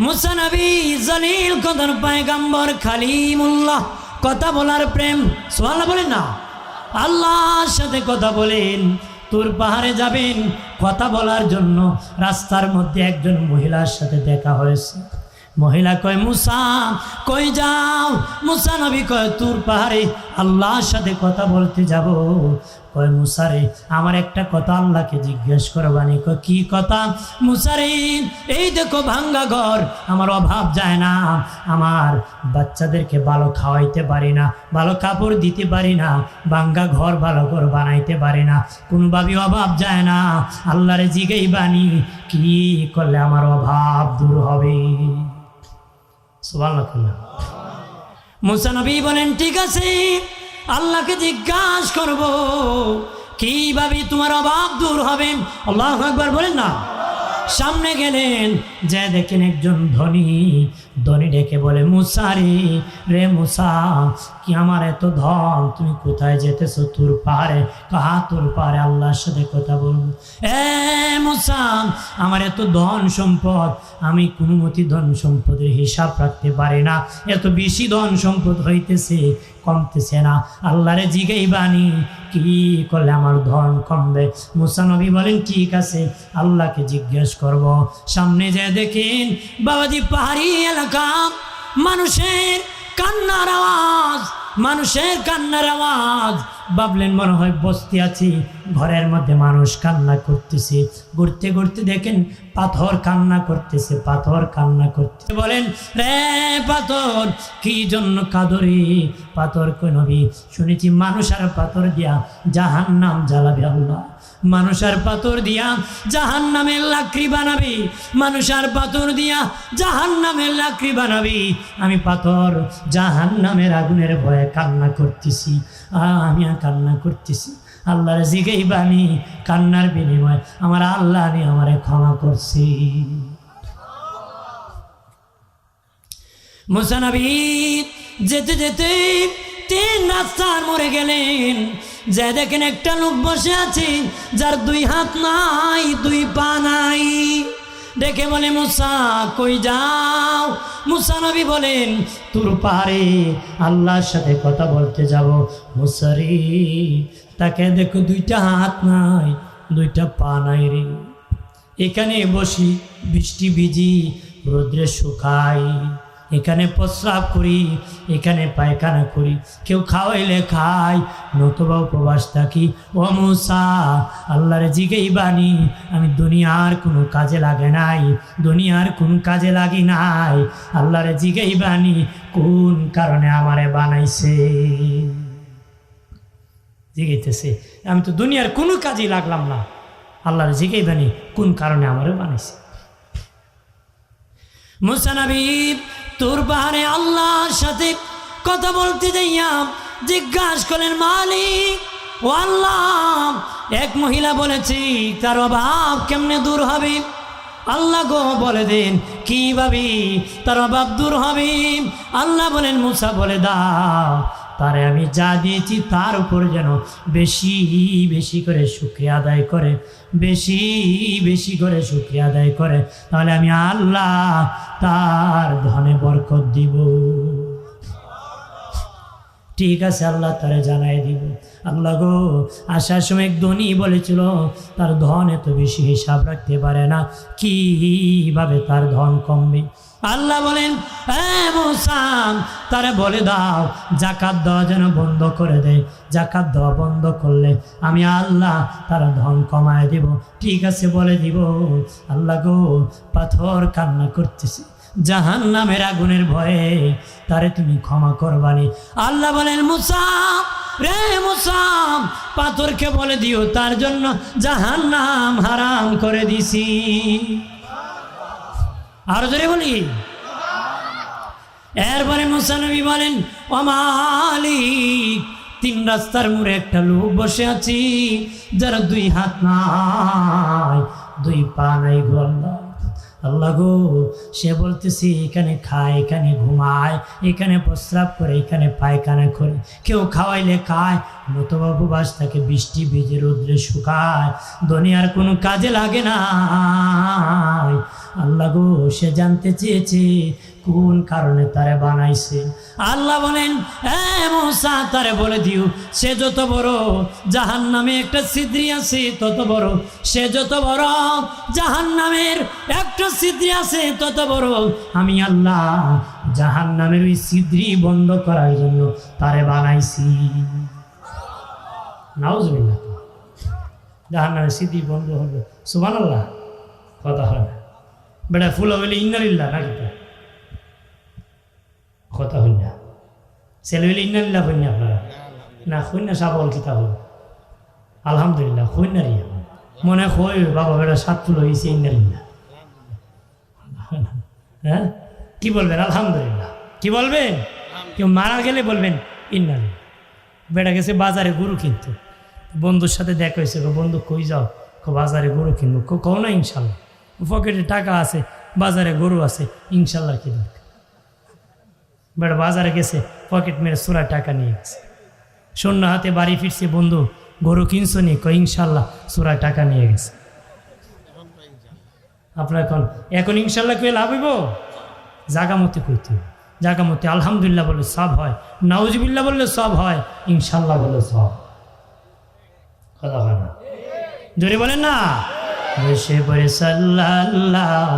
মুসানবী জলিল কদর পায়গাম্বর খালিমুল্লাহ, কথা বলার প্রেম। সোয়াল্লাহ বলেন না। আল্লাহর সাথে কথা বলেন, তোর পাহাড়ে যাবেন, কথা বলার জন্য রাস্তার মধ্যে একজন মহিলার সাথে দেখা হয়েছে। মহিলা কয়, মুসা, কই যাও? মুসা নবী কয়, তোর পাহাড়ে আল্লাহর সাথে কথা বলতে যাব। কয় মুসারে, আমার একটা কথা আল্লাহকে জিজ্ঞেস করবানি কি কথা? মুসারে, এই দেখো ভাঙ্গা ঘর, আমার অভাব যায় না, আমার বাচ্চাদেরকে ভালো খাওয়াইতে পারি না, ভালো কাপড় দিতে পারি না, ভাঙ্গা ঘর ভালো ঘর বানাইতে পারি না কোনোভাবে অভাব যায় না, আল্লাহরে জিগেই বানি কি করলে আমার অভাব দূর হবে? সুবহানাল্লাহ মুসানবী বলেন, ঠিক আছে আল্লাহকে জিজ্ঞাসা করব, কীভাবে তোমার অভাব দূর হবে? আল্লাহ একবার বলেন না। সামনে গেলেন, যে দেখেন একজন ধনী ধনী ডেকে বলে মুসারি রে মুসা, কি আমার এত ধন? তুমি কোথায় যেতেছো? তোর পাহাড়ে কাহা তোর পাহাড়ে আল্লাহর সাথে কথা বলব এ মুসা, আমার এত ধন সম্পদ, আমি কোনো মতি ধন সম্পদের হিসাব রাখতে পারি না। এত বেশি ধন সম্পদ হইতেছে কমতেছে না। আল্লাহরে জিগেই বাণী কি করলে আমার ধন কমবে? মুসানবী বলেন, ঠিক আছে, আল্লাহকে জিজ্ঞেস করব। সামনে যে দেখেন, বাবাজি পাহাড়ি এলাকা, মানুষের কান্নার আওয়াজ। মানুষের কান্নার আওয়াজ। ভাবলেন, মনে হয় বসতে আছি। ঘরের মধ্যে মানুষ কান্না করতেছে। ঘুরতে ঘুরতে দেখেন, পাথর কান্না করতেছে, পাথর কান্না করতে বলেন, রে পাথর, কি জন্য কাদরি? পাথর কই নবী? শুনেছি মানুষ আর পাথর দিয়া জাহান নাম জ্বালাবে আল্লাহ। মানুষ আর পাথর দিয়া জাহান নামের লাকড়ি বানাবি। মানুষ আর পাথর দিয়া জাহান নামের লাকড়ি বানাবি। আমি পাথর জাহান নামের আগুনের ভয়ে কান্না করতেছি। আমি আর কান্না করতেছি। আল্লাহর জিগেই বানি কান্নার বিনিময় আমার আল্লাহ আমি আমারে ক্ষমা করছি। মুসানবী যেতে যেতে তিন রাস্তার মরে গেলেন। যে দেখেন একটা লোক বসে আছে, যার দুই হাত নাই, দুই পা নাই। দেখে বলে মুসা, কই যাও? মুসা নবী বলেন, তোর পারে আল্লাহর সাথে কথা বলতে যাব। মুসারি তাকে দেখো দুইটা হাত নাই, দুইটা পা নাই রে। এখানে বসি, বৃষ্টি ভিজি, রোদ্রে শুকাই। এখানে প্রস্রাব করি, এখানে পায়খানা করি। কেউ খাওয়াইলে খাই, নতুবা উপবাস থাকি। ও মুসা, আল্লাহর জিগেই বাণী, আমি দুনিয়ার কোনো কাজে লাগে নাই, দুনিয়ার কোন কাজে লাগি নাই। আল্লাহর জিগেই বাণী, কোন কারণে আমারে বানাইছে? জিগাইতেছে, আমি তো দুনিয়ার কোনো কাজেই লাগলাম না। আল্লাহর জিগেই বানি কোন কারণে আমারও বানাইছে? মুসানবী তোর বাহারে আল্লাহর সাথে কথা বলতে যাইয়া জিজ্ঞাসা করেন মালিক, ও আল্লাহ, এক মহিলা বলেছি, তার অভাব কেমনে দূর হবে? আল্লাহ গো বলে দিন, কি ভাবি? তার অভাব দূর হবে? আল্লাহ বলেন, মুসা বলে দাও। তারে আমি যা দিয়েছি তার উপর যেন বেশি বেশি করে শুক্রিয়া আদায় করে, বেশি বেশি করে শুক্রিয়া আদায় করে, তাহলে আমি আল্লাহ তার ধনে বরকত দিব। ঠিক আছে, আল্লাহ তারে জানাই দিব। আল্লাহ গো, আসার সময় ধনী বলেছিল, তার ধন এত বেশি হিসাব রাখতে পারে না, কীভাবে তার ধন কমবে? আল্লাহ বলেন তারা বলে দাও জাকাত দেওয়া যেন বন্ধ করে দেয় জাকাত দেওয়া বন্ধ করলে আমি আল্লাহ তারা ধন কমায় দিব। ঠিক আছে, বলে দিব। আল্লাহ গো, পাথর কান্না করতেছে জাহান নামের আগুনের ভয়ে তারে তুমি ক্ষমা করবানি। আল্লাহ বলেন মুসাম রে মুসাম পাথরকে বলে দিও, তার জন্য জাহান নাম হারাম করে দিছি। আরও জোরে বলি। এরপরে মুসানবী বলেন, ও মালিক, তিন রাস্তার মোড়ে একটা লোক বসে আছি, যারা দুই হাত নাই, দুই পা নাই আল্লাহ আল্লাহ গো, সে বলতেছি, এখানে খায়, এখানে ঘুমায়, এখানে প্রস্রাব করে, এখানে পায়খানা করে। কেউ খাওয়াইলে খায় নতুবা উপবাস তাকে বৃষ্টি ভিজে রোদ্রে শুকায়। দুনিয়ার কোনো কাজে লাগে না আল্লাহ গো, সে জানতে চেয়েছে কোন কারণে তারে বানাইছে। আল্লাহ বলেন তারে বলে দিও, সে যত বড় জাহান নামে একটা সিদ্রি আছে, তত বড়। সে যত বড় জাহান নামের একটা সিদ্রি আছে, তত বড়। আমি আল্লাহ জাহান নামের ওই সিদ্রি বন্ধ করার জন্য তারে বানাইছি। নাউজবিল্লাহ। জাহান নামের সিদ্রি বন্ধ হলো। সুবান আল্লাহ কথা হয় না বেটা ফুল হইলে ইন্নালিল্লাহ নাকি তা? কথা হই না ছেলে হইলে ইন্নালিল্লাহ হইনি আপনারা না হই না সাবল কিতা হল আলহামদুলিল্লাহ হই না রিয়া মনে হয় বাবা বেটা সাত ফুল হয়েছে ইন্নালিল্লাহ হ্যাঁ কি বলবেন আলহামদুলিল্লাহ কি বলবেন কেউ মারা গেলে বলবেন ইন্নালিল্লাহ বেটা গেছে বাজারে গরু কিনতো বন্ধুর সাথে দেখা হয়েছে বন্ধু কই যাও বাজারে গরু কিনবো কো কও না ইনশাল্লাহ পকেটে টাকা আছে, বাজারে গরু আছে, ইনশাল্লাহ কি দরকার। বাজারে গেছে, পকেট মেরে সোরা টাকা নিয়ে গেছে। শূন্য হাতে বাড়ি ফিরছে, বন্ধু, গরু কিনছো নি? কো ইনশাল্লাহ সোরা টাকা নিয়ে গেছে। আপনার এখন এখন ইনশাল্লাহ কই লাভ হইব? জাগামতি কইতে। জাগামতি আলহামদুলিল্লাহ বললে সব হয়, নাউজবিল্লাহ বললে সব হয়, ইনশাল্লাহ বললে সব কথা হয় না? জোরে বলেন না? বসে পড়ে সাল্লাল্লাহ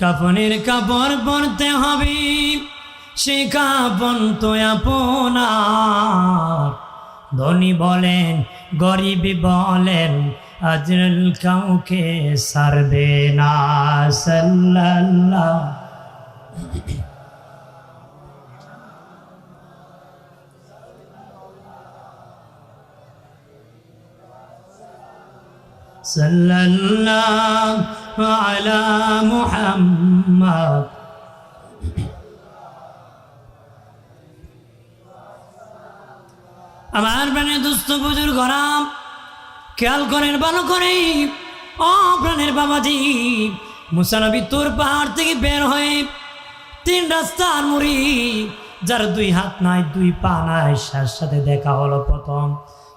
কাপনের কাপড় পরতে হবে সে কাপন তো আপনার। ধনী বলেন, গরিব বলেন আজরাল কাউকে সারবে না, সাল্লাল্লাহ। সাল্লাল্লাহু আলা মুহাম্মদ। আমার প্রাণের দুস্থ বুজুর গরাম খেয়াল করেন, ভালো করে। ও প্রাণের বাবাজি মুসানবী তোর পাহাড় থেকে বের হয়ে তিন রাস্তার মুড়ি, যার দুই হাত নাই, দুই পা নাই, সার সাথে দেখা হলো প্রথম।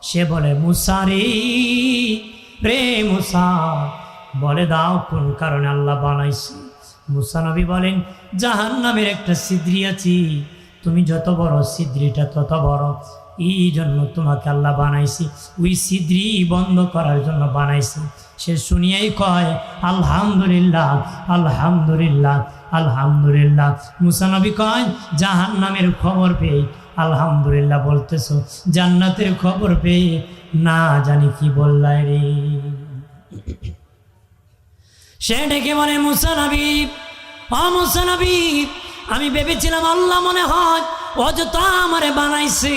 সে বলে মুসারি রে মুসা, বলে দাও কোন কারণে আল্লাহ বানাইছি? মুসা নবী বলেন জাহান নামের একটা সিদ্রি আছি, তুমি যত বড় সিদ্রিটা তত বড়। এই জন্য তোমাকে আল্লাহ বানাইছি। ওই সিদ্রি বন্ধ করার জন্য বানাইছি। সে শুনিয়াই কয়, আলহামদুলিল্লাহ আলহামদুলিল্লাহ আলহামদুলিল্লাহ। মুসানবী কয় জাহান নামের খবর পেয়ে আলহামদুলিল্লাহ বলতেছো। জান্নাতের খবর পেয়ে না জানি কি বললাই রে। সে ডেকে বলে মুসানবী অ মুসানবী আমি ভেবেছিলাম আল্লাহ মনে হয় অযথা আমারে বানাইছে।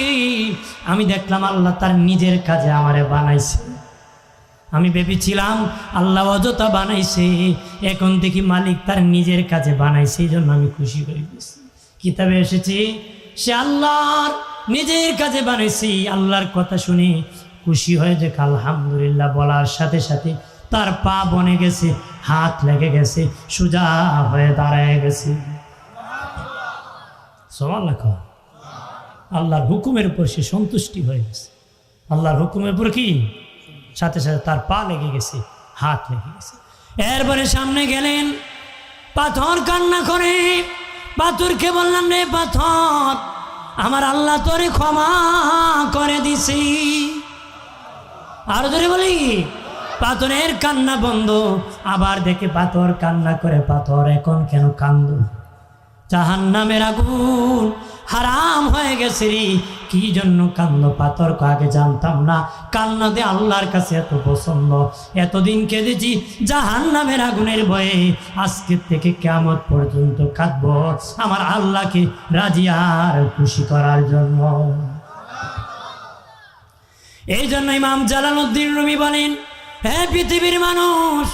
আমি দেখলাম আল্লাহ তার নিজের কাজে আমারে বানাইছে। আমি ভেবেছিলাম আল্লাহ অযথা বানাইছে, এখন দেখি মালিক তার নিজের কাজে বানাইছে এই জন্য আমি খুশি হয়ে গেছি। কিতাবে এসেছি, সে আল্লাহর নিজের কাজে বানাইছি, আল্লাহর কথা শুনে খুশি হয়ে যে আলহামদুলিল্লাহ বলার সাথে সাথে তার পা বনে গেছে, হাত লেগে গেছে, সোজা হয়ে দাঁড়ায় গেছে। সমান লেখা আল্লাহর হুকুমের উপর সে সন্তুষ্টি হয়ে গেছে। আল্লাহর হুকুমের উপর কি? সাথে সাথে তার পা লেগে গেছে, হাত লেগে গেছে। এরপরে সামনে গেলেন, পাথর কান্না করে, পাথরকে বললাম, রে পাথর, আমার আল্লাহ তোরে ক্ষমা করে দিছি। আরও ধরে বলি, পাথরের কান্না বন্ধ, আবার দেখে পাথর কান্না করে, পাথর এখন কেন কান্দ জাহান নামের আগুন হারাম হয়ে গেছে রে। কি জন্য কান্দ পাথর? আগে জানতাম না। কান্না দে আল্লাহর কাছে এত পছন্দ। এতদিন কেঁদেছি জাহান নামের আগুনের ভয়ে। আজকের থেকে কেমন পর্যন্ত কাঁদব। আমার আল্লাহকে রাজি আর খুশি করার জন্য। এই জন্য ইমাম জালালউদ্দিন রুমি বলেন, হে পৃথিবীর মানুষ,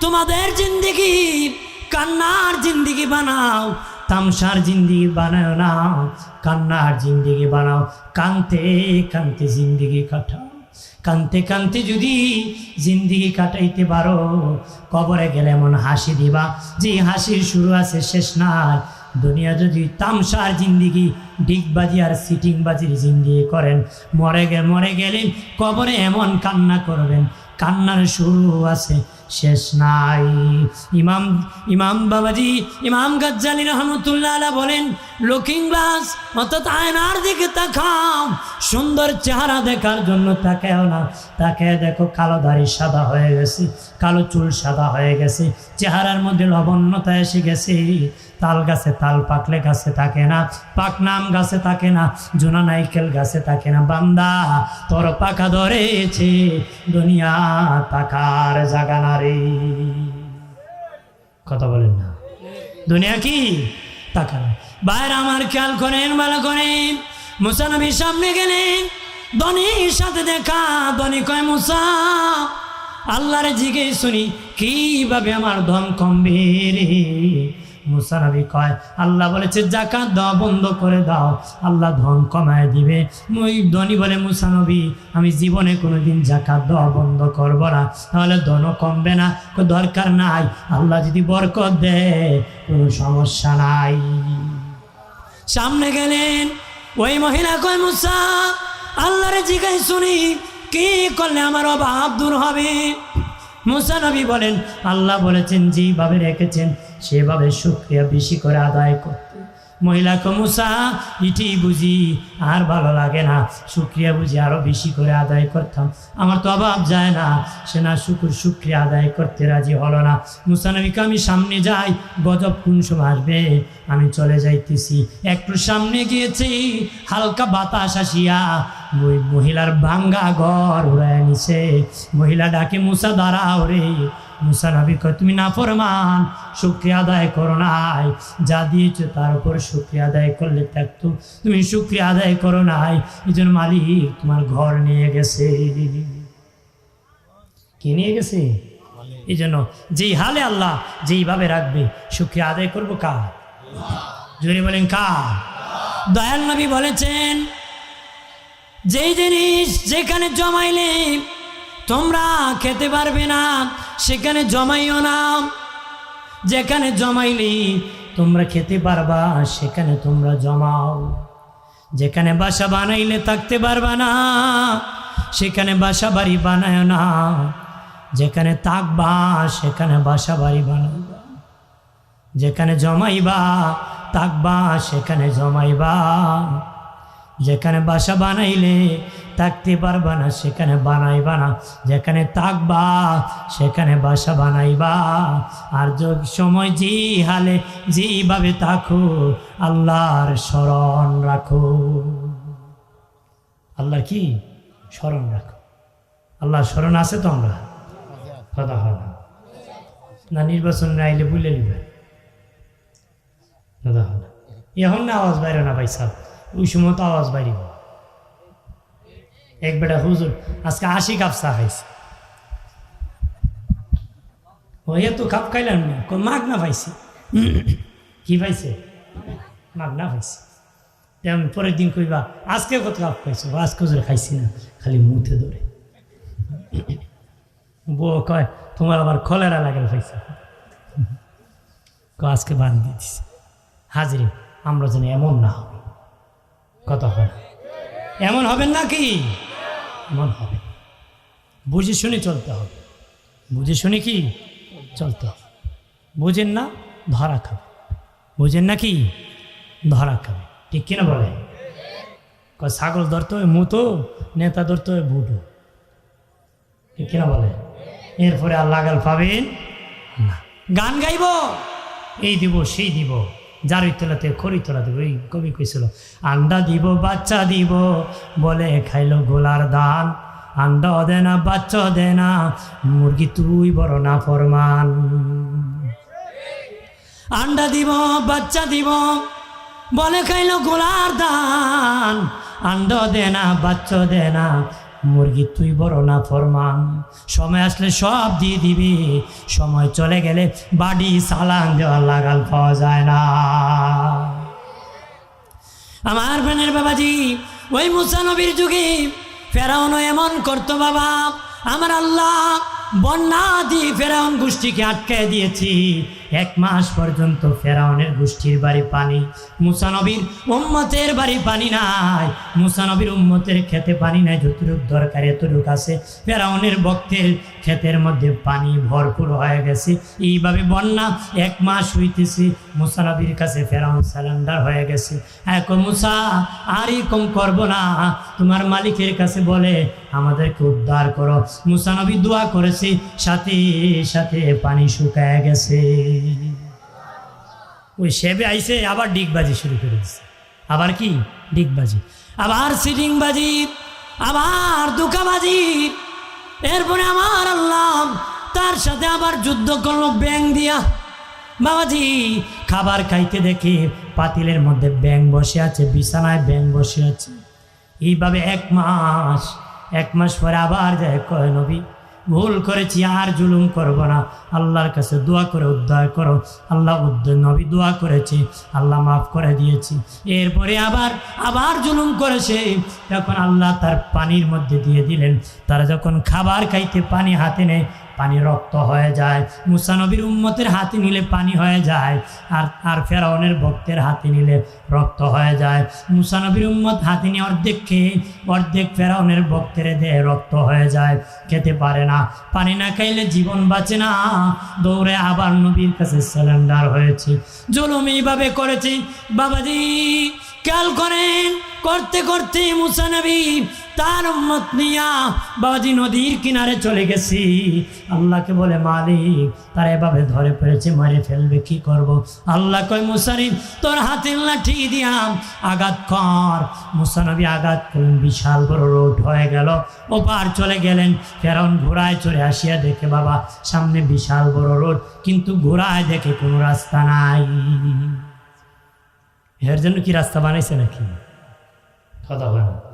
তোমাদের জিন্দিগি, কান্নার জিন্দিগি বানাও। তামসার জিন্দিগি বানাও না, কান্নার জিন্দিগি বানাও। কানতে কানতে জিন্দিগি কাটাও। কানতে কানতে যদি জিন্দিগি কাটাইতে পারো, কবরে গেলে এমন হাসি দিবা। যে হাসির শুরু আছে, শেষ নাই। দুনিয়া যদি তামসার জিন্দিগি, ডিগবাজি আর সিটিং সিটিংবাজির জিন্দিগি করেন, মরে গে, মরে গেলেন, কবরে এমন কান্না করবেন। কান্নার শুরু আছে শেষ নাই। ইমাম ইমাম বাবাজি, ইমাম গজ্জালি রহমতুল্লাহ বলেন, লুকিং গ্লাস, অর্থাৎ আয়নার দিকে তাকাও, সুন্দর চেহারা দেখার জন্য তাকে না। তাকে দেখো কালো দাড়ি সাদা হয়ে গেছে, কালো চুল সাদা হয়ে গেছে, চেহারার মধ্যে লবণ্যতা এসে গেছে। তাল গাছে তাল, পাকলে গাছে থাকে না পাকনাম গাছে থাকে না, জোনা নাইকেল গাছে থাকে না, বান্দা, তোর পাকা ধরেছে, দুনিয়া তাকার জাগা না রে। কথা বলেন না। দুনিয়া কি? তাকা না। বাইরে আমার খেয়াল করেন, ভালো করেন। মুসানবীর সামনে গেলেন, ধনির সাথে দেখা, ধনী কয়, মুসা, আল্লাহর জিজ্ঞেস শুনি, কীভাবে আমার ধন কমবে রে? মুসানবী কয়, আল্লাহ বলেছে, জাকাত দাও, বন্ধ করে দাও। আল্লাহ ধন কমায় দিবে। ওই ধনী বলে মুসানবী আমি জীবনে কোনোদিন জাকাত দেওয়া বন্ধ করব না। তাহলে ধনও কমবে না দরকার নাই। আল্লাহ যদি বরকত দেয় কোনো সমস্যা নাই। সামনে গেলেন, ওই মহিলা কয়, মুসা, আল্লাহরে জিগাই শুনি, কি করলে আমার অভাব দূর হবে? মুসা নবী বলেন, আল্লাহ বলেছেন যেভাবে রেখেছেন, সেভাবে শুক্রিয়া বেশি করে আদায় করতে। মহিলা মুসা ইটি বুঝি, আর ভালো লাগে না। শুক্রিয়া বুঝি আরও বেশি করে আদায় করতাম। আমার তো অভাব যায় না। সে না শুকুর শুক্রিয়া আদায় করতে রাজি হলো না। মুসানবীকে আমি সামনে যাই, গজব কোন সময় আসবে? আমি চলে যাইতেছি। একটু সামনে গিয়েছি, হালকা বাতাস আসিয়া ওই মহিলার ভাঙ্গা ঘর উড়ায় নিছে। মহিলা ডাকে মুসা দাঁড়াও রে। মুসা নবী কয় তুমি না ফরমান শুক্রিয়া আদায় করো নাই। যা দিয়েছ তার উপর শুক্রিয়া আদায় করলে থাকতো তুমি শুক্রিয়া আদায় করো নাই। এই জন্য মালিক তোমার ঘর নিয়ে গেছে। কে নিয়ে গেছে? এই জন্য যেই হালে আল্লাহ যেইভাবে রাখবে শুক্রিয়া আদায় করব কার? জোরে বলেন কার? দয়াল নবী বলেছেন যেই জিনিস যেখানে জমাইলে তোমরা খেতে পারবে না, সেখানে জমাইও না। যেখানে জমাইলি তোমরা খেতে পারবা, সেখানে তোমরা জমাও। যেখানে বাসা বানাইলে থাকতে পারবা না, সেখানে বাসা বাড়ি বানায় না। যেখানে থাকবা, সেখানে বাসা বাড়ি বানাইবা। যেখানে জমাইবা, থাকবা, সেখানে জমাইবা। যেখানে বাসা বানাইলে থাকতে পারবা না, সেখানে বানাইবা না। যেখানে থাকবা, সেখানে বাসা বানাইবা। আর যোগ সময় যে হালে যেভাবে থাকো, আল্লাহর স্মরণ রাখো। আল্লাহ কি? স্মরণ রাখো। আল্লাহর স্মরণ আছে তো আমরা? কথা হয়। না না নির্বাচন আইলে বুঝলে নিবে কথা হয়। না এখন না আওয়াজ বাইরে না ভাই সাহেব। ওই সময় তো আওয়াজ এক বেটা হুজুর, আজকে আশি কাপ চা খাইছে। ও, এত কাপ খাইলাম না মাগ না পাইছি। কি পাইছে? মাগ না পাইছি। তেমন পরের দিন কইবা, আজকে কত কাপ খাইছো? আজকে হুজুর খাইছি না, খালি মুখে ধরে। বউ কয়, তোমার আবার কলেরা লাগে পাইছে। আজকে বান দিয়ে দিছে হাজিরি, আমরা যেন এমন না হবে কথা হয়। এমন হবেন না কি? এমন হবে বুঝে শুনে চলতে হবে। বুঝে শুনে কি? চলতে হবে। বুঝেন না, ধরা খাবে। বুঝেন না কি? ধরা খাবে। ঠিক কিনা বলে? ছাগল ধরতে হয় মুতো, নেতা ধরতে হয় বুটো। ঠিক কিনা বলে? এরপরে আর লাগাল পাবেন না। গান গাইব? এই দিব, সেই দিব। জারি তোলাতে খড়ি তোলা দেবো এই কবি কইছিল, আন্ডা দিব, বাচ্চা দিব বলে খাইলো গোলার দান। আন্ডা দে না, বাচ্চা দে না, মুরগি তুই বড় না ফরমান। আন্ডা দিব, বাচ্চা দিব বলে খাইলো গোলার দান। আন্ডা দে না, বাচ্চা দে না মুরগি তুই বড় না ফরমান। সময় আসলে সব দিয়ে দিবি। সময় চলে গেলে বাড়ি সালান দেওয়ার লাগাল পাওয়া যায় না। আমার প্রাণের বাবাজি, ওই মুসানবীর যুগে ফেরাউনও এমন করতো বাবা। আমার আল্লাহ বন্যা দিয়ে ফেরাউন গোষ্ঠীকে আটকায় দিয়েছি। এক মাস পর্যন্ত ফেরাউনের গোষ্ঠীর বাড়ি পানি। মুসানবীর উম্মতের বাড়ি পানি নাই। মুসানবীর উম্মতের খেতে পানি নাই, যতটুক দরকার এতটুক আছে। ফেরাউনের ভক্তের ক্ষেতের মধ্যে পানি ভরপুর হয়ে গেছে। এইভাবে বন্যা এক মাস হইতেছে মুসানবীর কাছে ফেরাউন স্যালেন্ডার হয়ে গেছে। এক মুসা, আর কম করব না। তোমার মালিকের কাছে বলে আমাদেরকে উদ্ধার করো। মুসানবী দোয়া করেছে, সাথে সাথে পানি শুকায় গেছে। ওই সেবে আইসে আবার ডিগবাজি শুরু করে দিচ্ছে আবার কি? ডিগবাজি। আবার সিটিংবাজি, আবার দুকাবাজি এরপরে আমার আল্লাহ তার সাথে আবার যুদ্ধ করল ব্যাং দিয়া। বাবাজি, খাবার খাইতে দেখে পাতিলের মধ্যে ব্যাং বসে আছে, বিছানায় ব্যাং বসে আছে। এইভাবে এক মাস এক মাস পরে আবার যায়। কয়, নবী, ভুল করেছি, আর জুলুম করব না। আল্লাহর কাছে দোয়া করে উদ্ধার করো। আল্লাহ উদ্ধার, নবী, দোয়া করেছি। আল্লাহ মাফ করে দিয়েছি। এরপরে আবার আবার জুলুম করেছে। তখন আল্লাহ তার পানির মধ্যে দিয়ে দিলেন, তারা যখন খাবার খাইতে পানি হাতে নেয় পানি রক্ত হয়ে যায়। মুসানবীর উম্মতের হাতে নিলে পানি হয়ে যায় আর আর ফেরাউনের ভক্তের হাতে নিলে রক্ত হয়ে যায়। মুসানবীর উম্মত হাতে নিয়ে অর্ধেক খেয়ে, অর্ধেক ফেরাউনের ভক্তের দেহে রক্ত হয়ে যায়। খেতে পারে না। পানি না খাইলে জীবন বাঁচে না। দৌড়ে আবার নবীর কাছে সিলিন্ডার হয়েছে। জুলুম এইভাবে করেছে। বাবাজি, খেয়াল করেন, করতে করতে মুসানবী তার উম্মত নিয়া বাবাজি নদীর কিনারে চলে গেছি। আল্লাহকে বলে, মালিক, তারা এভাবে ধরে পড়েছে, মারে ফেলবে, কি করব। আল্লাহ কয় মুসারি তোর হাতে লাঠি দিয়াম আঘাত কর। মুসানবী আঘাত করলেন, বিশাল বড় রোড হয়ে গেল। ওপার চলে গেলেন, ফেরাউন ঘোড়ায় চড়ে আসিয়া দেখে, বাবা, সামনে বিশাল বড় রোড, কিন্তু ঘোড়ায় দেখে কোনো রাস্তা নাই। এর জন্য কি রাস্তা বানাইছে নাকি? কথা হয় না।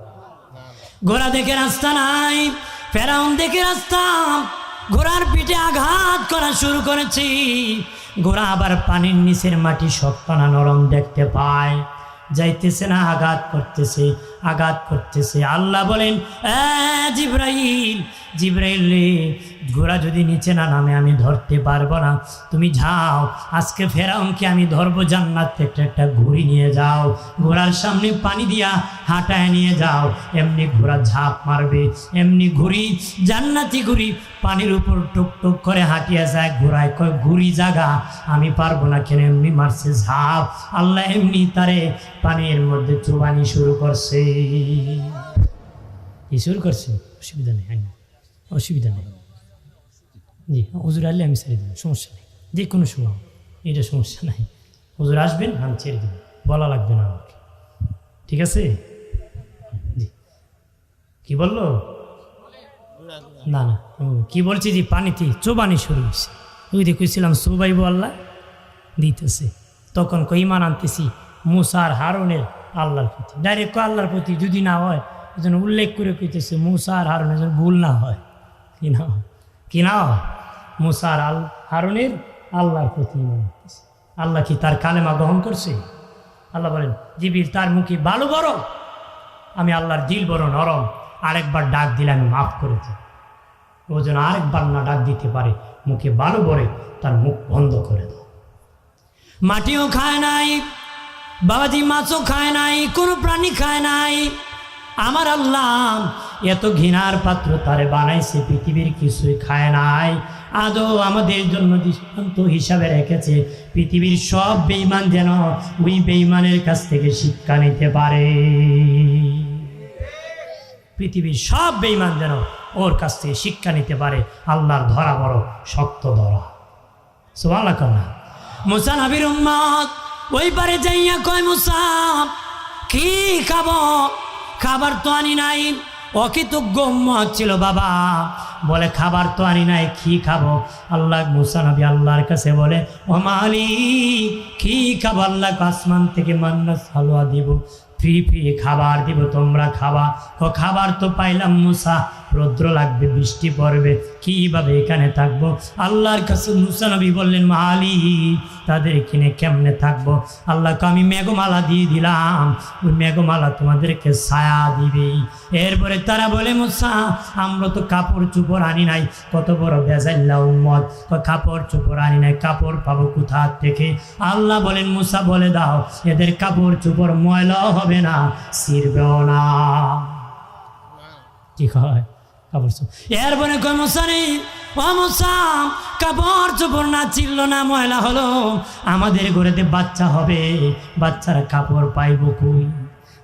ঘোড়া দেখে রাস্তা নাই, ফেরাউন দেখে রাস্তা, ঘোড়ার পিঠে আঘাত করা শুরু করেছি। ঘোড়া আবার পানির নিচের মাটি সপ্তানা নরম দেখতে পায়। যাইতেছে না, আঘাত করতেছে আঘাত করতেছে। আল্লাহ বলেন, "এ জিব্রাইল জিব্রাইল ঘোড়া যদি নিচে না নামে, আমি ধরতে পারব না। তুমি যাও, আজকে ফেরাউনকে আমি ধরবো জান্নাত থেকে একটা ঘুড়ি নিয়ে যাও। ঘোড়ার সামনে পানি দিয়া হাঁটায় নিয়ে যাও। এমনি ঘোড়া ঝাঁপ মারবে, এমনি ঘুড়ি, জান্নাতি ঘুড়ি পানির উপর টুক টুক করে হাঁটিয়ে যায়। ঘোড়ায় কয়, ঘুড়ি জাগা, আমি পারব না কেন? এমনি মারছে ঝাঁপ। আল্লাহ এমনি তারে পানির মধ্যে চুবানি শুরু করছে। এই শুরু করছে? অসুবিধা নেই অসুবিধা নেই। জি, হুজুর আনলে আমি ছেড়ে দেবো সমস্যা নেই। যে কোনো সময় এটা সমস্যা নাই। হুজুর আসবেন, আমি ছেড়ে দেবো বলা লাগবে না আমাকে। ঠিক আছে? জি। কি বলল? না না কি বলছি যে পানিতে চোবানি শুরু হয়েছে। ওই দেখেছিলাম সুবাইব আল্লাহ, দিতেছে। তখন কইমান আনতেছি? মুসার হারনের আল্লাহর প্রতি। ডাইরেক্ট আল্লাহর প্রতি যদি না হয় যেন উল্লেখ করে কইতেছে মুসার হারনের যেন ভুল না হয়। কি না হয়? কি না হয়? মুসার আল হারনের আল্লাহর প্রতি আল্লাহ কি তার কালেমা গ্রহণ করছে? আল্লাহ বলেন জিবির তার মুখে বালু বড়, আমি আল্লাহর দিল বড় নরম, আরেকবার ডাক দিলে আমি মাফ করে দিই ও যেন আরেকবার না ডাক দিতে পারে, মুখে বালু বরে তার মুখ বন্ধ করে দাও। মাটিও খায় নাই, বাবাজি মাছও খায় নাই, কোনো প্রাণী খায় নাই। আমার আল্লাহ এত ঘৃণার পাত্র তারে বানাইছে, পৃথিবীর কিছুই খায় নাই। আদৌ আমাদের জন্য দৃষ্টান্ত হিসাবে রেখেছে পৃথিবীর সব বেইমান যেন ওই বেইমানের কাছ থেকে শিক্ষা নিতে পারে। পৃথিবীর সব বেইমান যেন ওর কাছ থেকে শিক্ষা নিতে পারে। আল্লাহর ধরা বড় শক্ত ধরা। সোয়াল্লা কন্যা মুসা নবীর ওই পারে যাইয়া কয় মুসা, কি খাব? খাবার তো আনি নাই। অকৃতজ্ঞ উম্মত ছিল বাবা। বলে, খাবার তো আনি নাই, কি খাব? আল্লাহ, মুসা নবী আল্লাহর কাছে বলে, ও মালি কি খাব? আল্লাহ আসমান থেকে মান্না হালুয়া দিব, ফ্রি ফ্রি খাবার দিব, তোমরা খাবা। ও খাবার তো পাইলাম মুসা রৌদ্র লাগবে বৃষ্টি পড়বে কীভাবে এখানে থাকব? আল্লাহর কাছে মুসা নবী বললেন মালি তাদের এখানে কেমনে থাকব? আল্লাহকে আমি মেঘমালা দিয়ে দিলাম। ওই মেঘমালা তোমাদেরকে ছায়া দিবে। এরপরে তারা বলে মুসা আমরা তো কাপড় চুপড় আনি নাই। কত বড় বেজাল্লা উম্মত। কাপড় চুপড় আনি নাই কাপড় পাবো কোথা থেকে? আল্লাহ বলেন মুসা বলে দাও এদের কাপড় চুপড় ময়লাও হবে না ছিড়বেও না। কি হয়? কাপড় চোপড় এরপরে কয় মশারি? ও মশা কাপড় চোপড় না চিল্ল না ময়লা হলো। আমাদের ঘরেতে বাচ্চা হবে, বাচ্চারা কাপড় পাইব কই?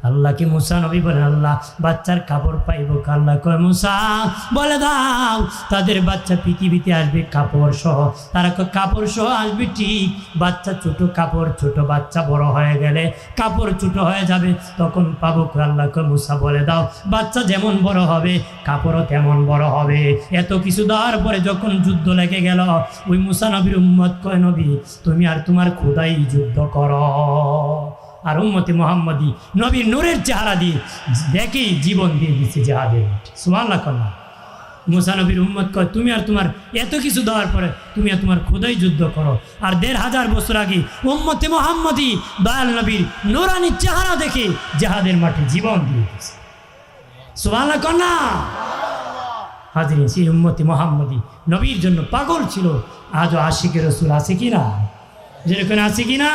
আল্লাহকে মুসা নবী বলেন আল্লাহ, বাচ্চার কাপড় পাইব আল্লাহ কয়, মুসা, বলে দাও, তাদের বাচ্চা পৃথিবীতে আসবে কাপড় সহ। তারা কাপড় সহ আসবে ঠিক, বাচ্চা ছোট কাপড়, ছোট বাচ্চা বড় হয়ে গেলে কাপড় ছোট হয়ে যাবে, তখন পাবো কয় আল্লাহ কয়, মুসা, বলে দাও, বাচ্চা যেমন বড় হবে, কাপড়ও তেমন বড় হবে। এত কিছু দেওয়ার পরে যখন যুদ্ধ লেগে গেল, ওই মুসা নবীর উম্মত কয়, নবী, তুমি আর তোমার খোদাই যুদ্ধ করো। আর উম্মতি মোহাম্মদী নবীর নূরের চেহারা দিয়ে দেখেই জীবন দিয়ে দিচ্ছে জেহাদের সুমাল্লা কন্যা মুসা নবীর উম্মত কয়, তুমি আর তোমার এত কিছু দেওয়ার পরে তুমি আর তোমার খোদাই যুদ্ধ করো। আর দেড় হাজার বছর আগে উম্মতে মোহাম্মদী দয়াল নবীর নোরানি চেহারা দেখে জেহাদের মাঠে জীবন দিয়ে দিচ্ছে। সুমাল্লা কন্যা হাজির সেই উম্মতি মোহাম্মদী নবীর জন্য পাগল ছিল। আজও আশিকের রসুল আছে কি না যেরকম আছে কি না